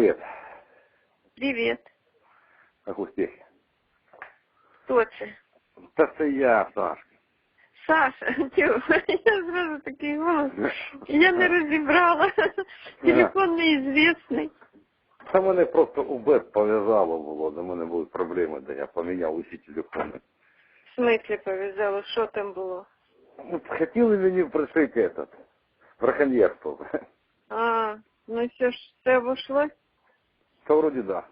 Да? Привет. Привіт. Как успехи? Хто це? Та це я, Сашка. Саша, тю, я зразу такий голос. Я не розібрала. Телефон неізвісний. Та мене просто УБЕП пов'язало було, до мене були проблеми, де я поміняв усі телефони. В смислі пов'язало, що там було? Ну, Хотіли мені пришити этот, браконьєрство. А, ну все ж, це обошлось? Та вроді да.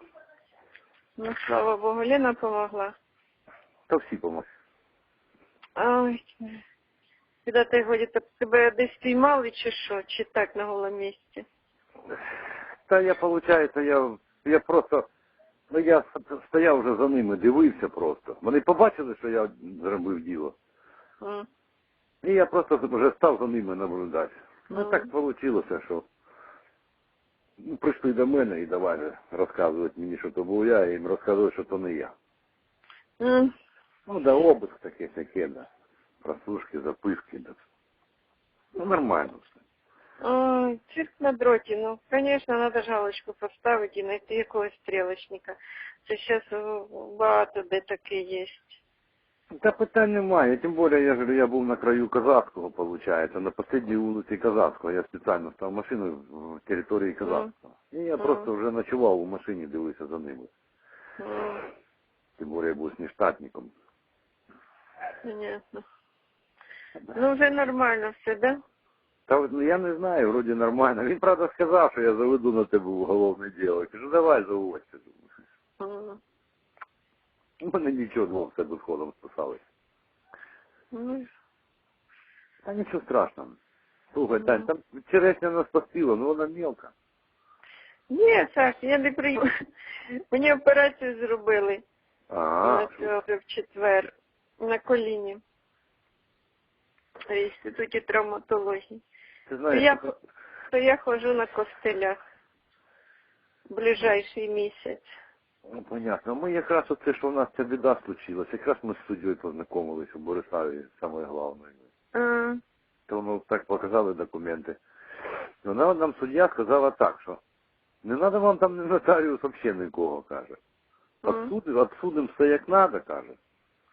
Ну, слава Богу, Лена помогла. Та всі помогли. Ой, куди ти годі, тебе десь піймали чи що, чи так на голому місці? Та я, виходить, я, я просто, ну я стояв вже за ними, дивився просто. Вони побачили, що я зробив діло. М. І я просто вже став за ними наблюдати. Ну Мгм. так вийшло, що ну, прийшли до мене і давай розказувати мені, що то був я, і їм розказувати, що то не я. М. Ну, да, обыск таке, таке, да. Прослушки, записки, да. Ну, нормально все. Ой, цирк на дроті. Ну, конечно, надо жалочку поставити і знайти якогось стрілочника. Це зараз багато де таке є. Та питань немає, тим більше, я ж я був на краю Казацького, виходить, на останній вулиці Казацького. Я спеціально став машиною в території Казацького. І я просто вже ночував у машині, дивився за ними. Тим більше я був нештатником. Понятно. Ну, вже нормально все, да? Та ну, я не знаю, вроді нормально. Він, правда, сказав, що я заведу на тебе уголовне діло. Я кажу, давай заводься. У мене нічого двох себе сходом списалось. Ну, Та нічого страшного. Слухай, Тань, там черешня нас поспіла, ну вона мелка. Ні, Саш, я не приїду. Мені операцію зробили Ага. на в четвер на коліні в інституті травматології. Ти То знаєш, я, то я ходжу на костелях ближайший місяць. Ну понятно. Ми якраз оце, що у нас ця біда случилась, якраз ми з суддєю познайомились у Бориславі, саме головне. А, То ми так показали документи. Вона нам суддя сказала так, що не треба вам там не нотаріус взагалі нікого, каже. Отсудим, отсудим все як треба, каже.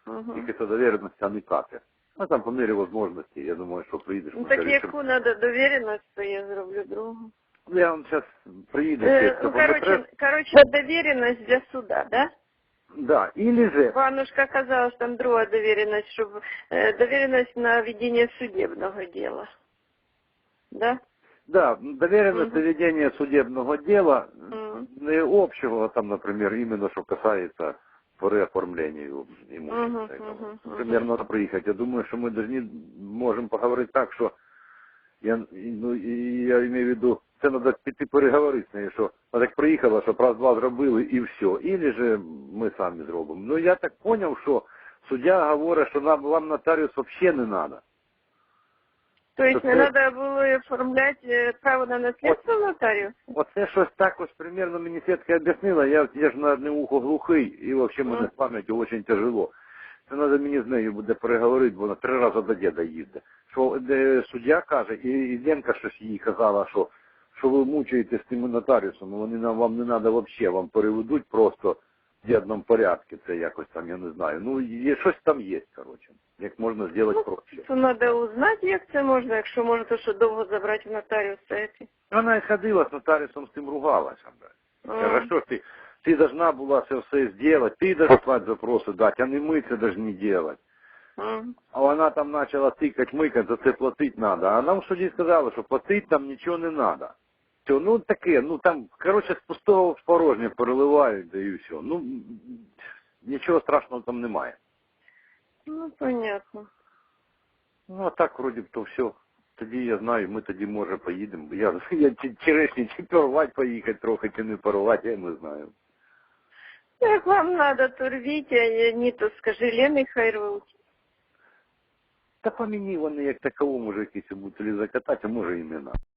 угу. Тільки це довіреності, а не кати. Ну там по мірі можливості, я думаю, що приїдеш. Ну так яку треба довіреність, то я зроблю другу. Ну, Я вам зараз приїду. Е, через ну, кілометраж. короче, короче, довіреність для суда, да? Да, или же, Панушка казала, що там друга довіреність, щоб е, довіреність на ведення судебного дела. Да? да, доверенность Мгм. ведения судебного дела, Мгм. не общего, там, например, именно что касается переоформления имущества. Мгм, мгм, мгм. Примерно надо приехать. Я думаю, что мы должны, можем поговорить так, що я, ну, і я имею в виду, це треба піти переговорити з нею, що вона так приїхала, що раз-два зробили і все. Ілі же ми самі зробимо. Ну я так поняв, що суддя говорить, що нам вам нотаріус взагалі не треба. Тобто Тобто- не треба було оформляти е, право на наслідство нотаріус? Оце щось так ось примерно мені Свідка об'яснила, я, я ж на одне ухо глухий, і взагалі мене з пам'яттю дуже тяжело. Це треба мені з нею буде переговорити, бо вона три рази до діда їздить. Що де суддя каже, і, і Ленка щось їй казала, що, що ви мучаєте з тими нотаріусами, вони нам вам не треба взагалі, вам переведуть просто в дідному порядку, це якось там, я не знаю. Ну, є, щось там є, коротше, як можна зробити проще. То треба узнати, як це можна, якщо може, то що довго забрати в нотаріуса. ці. Вона і ходила з нотаріусом з тим ругалася. блядь. Каже, що ж ти, ти должна була це все сделать, ти должна слать запроси дати, а не ми це должны делать. Мгм. А вона там почала тикать, микать, за це платити надо. А нам в суді сказали, що платити там нічого не надо. Все, ну таке, ну там, коротше, з пустого в порожнє переливають, да і все. Ну, нічого страшного там немає. Ну, понятно. Ну, а так, вроді б, то все. Тоді я знаю, ми тоді, може, поїдемо. Я, я чи- черешні чи порвати поїхати трохи, чи не порвати, я не знаю. Як вам надо, то рвіть, а ні, то скажи Лені, хай рвуть. Та по мені вони як таковому може якісь бутилі закатати, а може і не надо.